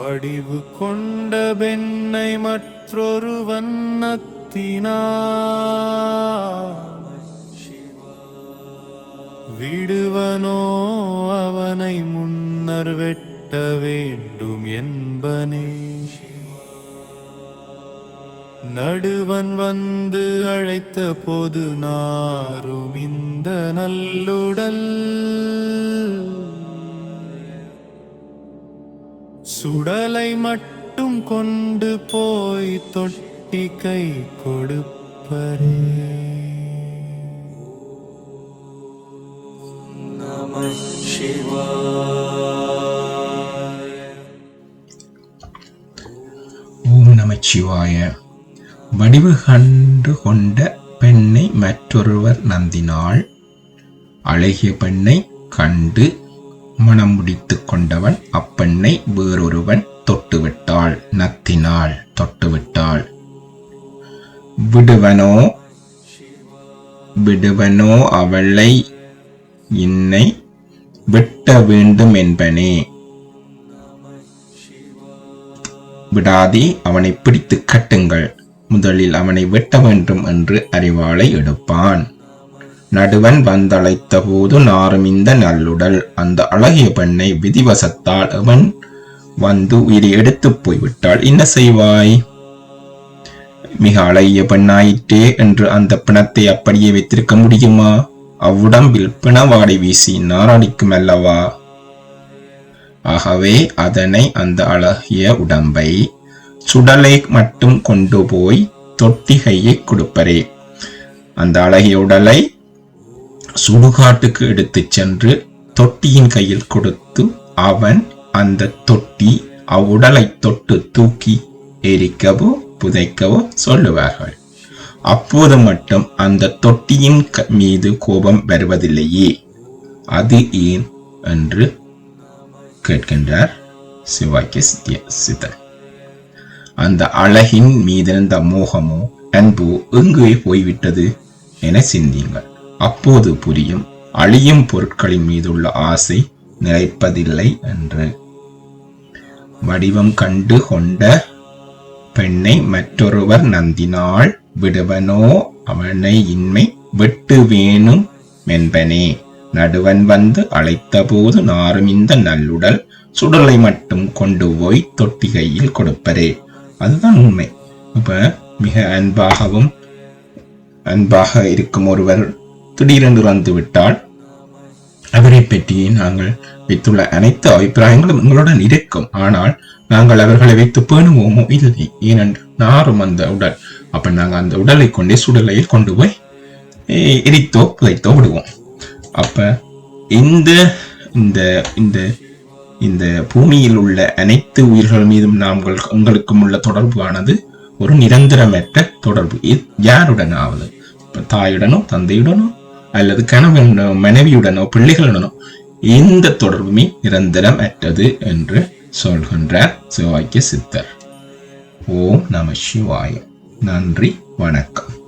வடிவு கொண்ட பெண்ணை மற்றொரு வண்ணத்தினா விடுவனோ அவனை முன்னர் வெட்ட வேண்டும் என்பனே. நடுவன் வந்து அழைத்த போது நாரும் இந்த நல்லுடல். சுடலை மட்டும் கொண்டு போய் தொட்டி கை கொடுப்பரே. நம ஓம் நமச்சிவாய வடிவு கண்டு கொண்ட பெண்ணை மற்றொருவர் நந்தினாள் அழகிய பெண்ணை கண்டு மனம் முடித்துக் கொண்டவன் அப்பெண்ணை வேறொருவன் தொட்டுவிட்டாள் நத்தினாள் தொட்டுவிட்டாள். விடுவனோ? விடுவனோ அவளை இன்னை வெட்ட வேண்டும் என்பனே. விடாதே அவனை பிடித்து கட்டுங்கள். முதலில் அவனை வெட்ட வேண்டும் என்று அறிவாளை எடுப்பான். நடுவன் வந்தழைத்த போது நாருமிந்த நல்லுடல். அந்த அழகிய பெண்ணை விதிவசத்தால் அவன் வந்து உயிரை எடுத்துப் போய்விட்டாள். என்ன செய்வாய்? மிக அழகிய பெண்ணாயிற்றே என்று அந்த பிணத்தை அப்படியே வைத்திருக்க முடியுமா? அவ்வுடம்பில் பிணவாடை வீசி நாராடிக்கும் அல்லவா? ஆகவே அதனை அந்த அழகிய உடம்பை சுடலை மட்டும் கொண்டு போய் தொட்டிகையை கொடுப்பரே. அந்த அழகிய உடலை சுடுகாட்டுக்கு எடுத்துச் சென்று தொட்டியின் கையில் கொடுத்து அவன் அந்த தொட்டி அவ்வுடலை தொட்டு தூக்கி எரிக்கவோ புதைக்கவோ சொல்லுவார்கள். அப்போது மட்டும் அந்த தொட்டியின் க- மீது கோபம் வருவதில்லையே. அது ஏன் என்று கேட்கின்றார் சிவாக்கிய சித்திய சித்தர். அந்த அழகின் மீதிருந்த மோகமோ அன்போ எங்கே போய்விட்டது என சிந்தியுங்கள். அப்போது புரியும். அழியும் பொருட்களின் மீதுள்ள ஆசை நிலைப்பதில்லை என்று. வடிவம் கண்டு கொண்ட பெண்ணை மற்றொருவர் நந்தினாள் விடுவனோ அவனை இன்மை வெட்டு வேணும் என்பனே. நடுவன் வந்து அழைத்தபோது நாரும் இந்த நல்லுடல் சுடலை மட்டும் கொண்டு போய் தொட்டிகையில் கொடுப்பரே அதுதான் உண்மை. இப்ப மிக அன்பாகவும் அன்பாக இருக்கும் ஒருவர் திடீரென்று வந்து விட்டால் அவரை பற்றி நாங்கள் வைத்துள்ள அனைத்து அபிப்பிராயங்களும் எங்களுடன் இருக்கும். ஆனால் நாங்கள் அவர்களை வைத்து பேணுவோமோ? இல்லை. ஏனென்று நாரும் அந்த உடல். அப்ப நாங்க அந்த உடலை கொண்டே சுடலையில் கொண்டு போய் எரித்தோ புதைத்தோ விடுவோம். அப்ப இந்த இந்த இந்த இந்த பூமியில் உள்ள அனைத்து உயிர்கள் மீதும் நாங்கள் உங்களுக்கும் உள்ள தொடர்பு ஆனது ஒரு நிரந்தரமற்ற தொடர்பு. இது யாருடனாவது? இப்ப தாயுடனோ தந்தையுடனோ அல்லது கணவனோ மனைவியுடனோ பிள்ளைகளுடனோ எந்த தொடர்புமே நிரந்தரம் அற்றது என்று சொல்கின்றார் சிவாக்கிய சித்தர். ஓம் நம சிவாய. நன்றி வணக்கம்.